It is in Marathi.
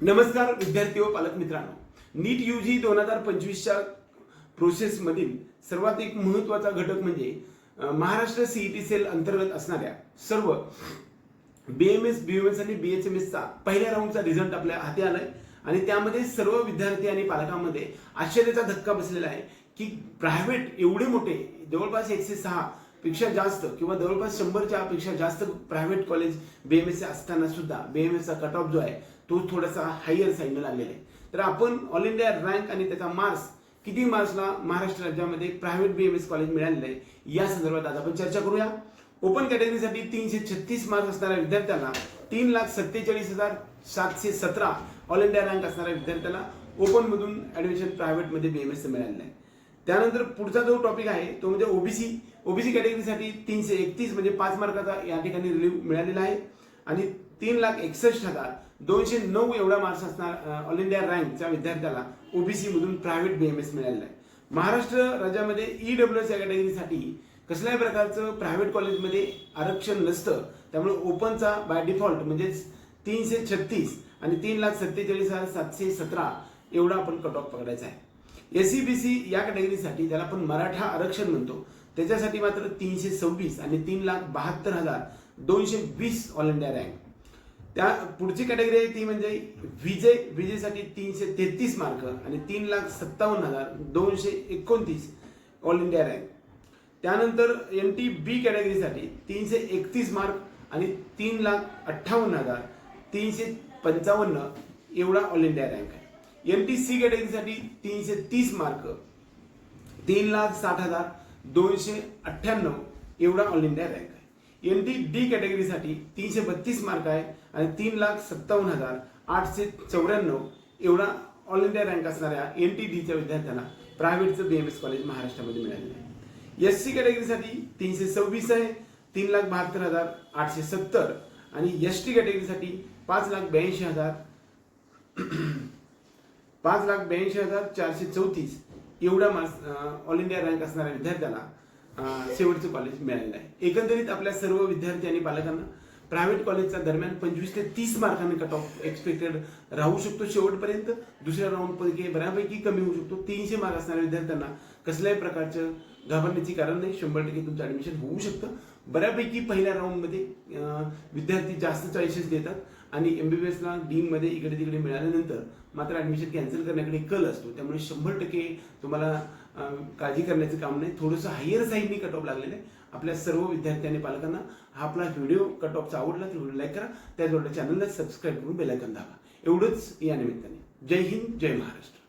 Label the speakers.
Speaker 1: नमस्कार विद्यार्थी व पालक मित्रांनो. नीट यू जी दोन हजार पंचवीसच्या प्रोसेसमधील सर्वात एक महत्त्वाचा घटक म्हणजे महाराष्ट्र सीईटी सेल अंतर्गत असणाऱ्या सर्व B M S B M S आणि बी एच एम एसचा पहिल्या राऊंडचा रिझल्ट आपल्या हाती आलाय. आणि त्यामध्ये सर्व विद्यार्थी आणि पालकांमध्ये आश्चर्याचा धक्का बसलेला आहे की प्रायव्हेट एवढे मोठे जवळपास एकशे सहा पेक्षा जास्त किंवा जवळपास शंभरच्या पेक्षा जास्त private college B M S असताना सुद्धा बी एम एसचा कट ऑफ जो आहे तो थोडासा हायर साईडला लागलेला आहे. तर आपण ऑल इंडिया रँक आणि त्याचा मार्क्स किती मार्क्सला महाराष्ट्र राज्यामध्ये private B M S college मिळालेलं आहे या संदर्भात आज आपण चर्चा करूया. ओपन कॅटेगरीसाठी तीनशे छत्तीस मार्क्स असणाऱ्या विद्यार्थ्यांना तीन लाख सत्तेचाळीस हजार सातशे सतरा ऑल इंडिया रँक असणाऱ्या विद्यार्थ्याला ओपन मधून ऍडमिशन प्रायव्हेटमध्ये एसचं मिळालेलं आहे. त्यानंतर पुढचा जो टॉपिक आहे तो म्हणजे ओबीसी ओबीसी कॅटेगरीसाठी तीनशे एकतीस म्हणजे पाच मार्काचा या ठिकाणी रिलीव्ह मिळालेला आहे. आणि तीन लाख एकसष्ट हजार दोनशे नऊ एवढा मार्क्स असणार ऑल इंडिया रँकच्या विद्यार्थ्याला ओबीसी मधून प्रायव्हेट बीएमएस मिळालेला आहे. महाराष्ट्र राज्यामध्ये ईडब्ल्यू एस या कॅटेगरीसाठी कसल्याही प्रकारचं प्रायव्हेट कॉलेजमध्ये आरक्षण नसतं. त्यामुळे ओपनचा बाय डिफॉल्ट म्हणजेच तीनशे छत्तीस आणि तीन लाख सत्तेचाळीस हजार सातशे सतरा एवढा आपण कट ऑफ पकडायचा आहे. एस सी बी सी या कॅटेगरीसाठी ज्याला आपण मराठा आरक्षण म्हणतो त्याच्यासाठी मात्र तीनशे सव्वीस आणि तीन लाख बहात्तर हजार दोनशे वीस ऑल इंडिया रँक त्या पुढची कॅटेगरी आहे ती म्हणजे विजय विजेसाठी तीनशे तेहतीस मार्क आणि तीन लाख सत्तावन्न हजार दोनशे एकोणतीस ऑल इंडिया रँक त्यानंतर एम टी बी कॅटेगरीसाठी तीनशे एकतीस मार्क आणि तीन लाख अठ्ठावन्न हजार तीनशे पंचावन्न एवढा ऑल इंडिया रँक आहे. एम टी सी कॅटेगरीसाठी तीनशे तीस मार्क तीन लाख साठ हजार दोनशे अठ्ठ्याण्णव एवढा all India rank N T D कॅटेगरीसाठी तीनशे बत्तीस मार्क आहे आणि तीन लाख सत्तावन्न हजार आठशे चौऱ्याण्णव एवढा ऑल इंडिया रँक असणाऱ्या एन टी डीच्या विद्यार्थ्यांना प्रायव्हेटचं बी एम एस कॉलेज महाराष्ट्रामध्ये मिळालेलं आहे. एस सी कॅटेगरीसाठी तीनशे सव्वीस आहे तीन लाख बहात्तर हजार आठशे सत्तर आणि एस टी कॅटेगरीसाठी पाच लाख ब्याऐंशी हजार पाच लाख ब्याऐंशी हजार चारशे चौतीस एवढा मार्क्स ऑल इंडिया रँक असणाऱ्या विद्यार्थ्याला शेवटचं कॉलेज मिळालेलं आहे. एकंदरीत आपल्या सर्व विद्यार्थी आणि पालकांना प्रायव्हेट कॉलेजच्या दरम्यान पंचवीस ते तीस मार्कांनी कट ऑफ एक्सपेक्टेड राहू शकतो शेवटपर्यंत. दुसऱ्या राऊंड पैकी बऱ्यापैकी कमी होऊ शकतो. तीनशे मार्क असणाऱ्या विद्यार्थ्यांना कसल्याही प्रकारचं घाबरण्याची कारण नाही. शंभर टक्के तुमचं ऍडमिशन होऊ शकतं. बऱ्यापैकी पहिल्या राऊंडमध्ये विद्यार्थी जास्त चॉईसेस देतात आणि एम बी बी एसला डीममध्ये इकडे तिकडे मिळाल्यानंतर मात्र ॲडमिशन कॅन्सल करण्याकडे कल असतो. त्यामुळे शंभर टक्के तुम्हाला काळजी करण्याचं काम नाही. थोडंसं हायर साईडनी कट ऑफ लागलेलं आहे. आपल्या सर्व विद्यार्थी आणि पालकांना हा आपला व्हिडिओ कट ऑफचा आवडला तर व्हिडिओ लाईक करा. त्याचबरोबर चॅनलला सबस्क्राईब करून बेलायकन दाबा. एवढंच या निमित्ताने. जय हिंद जय महाराष्ट्र.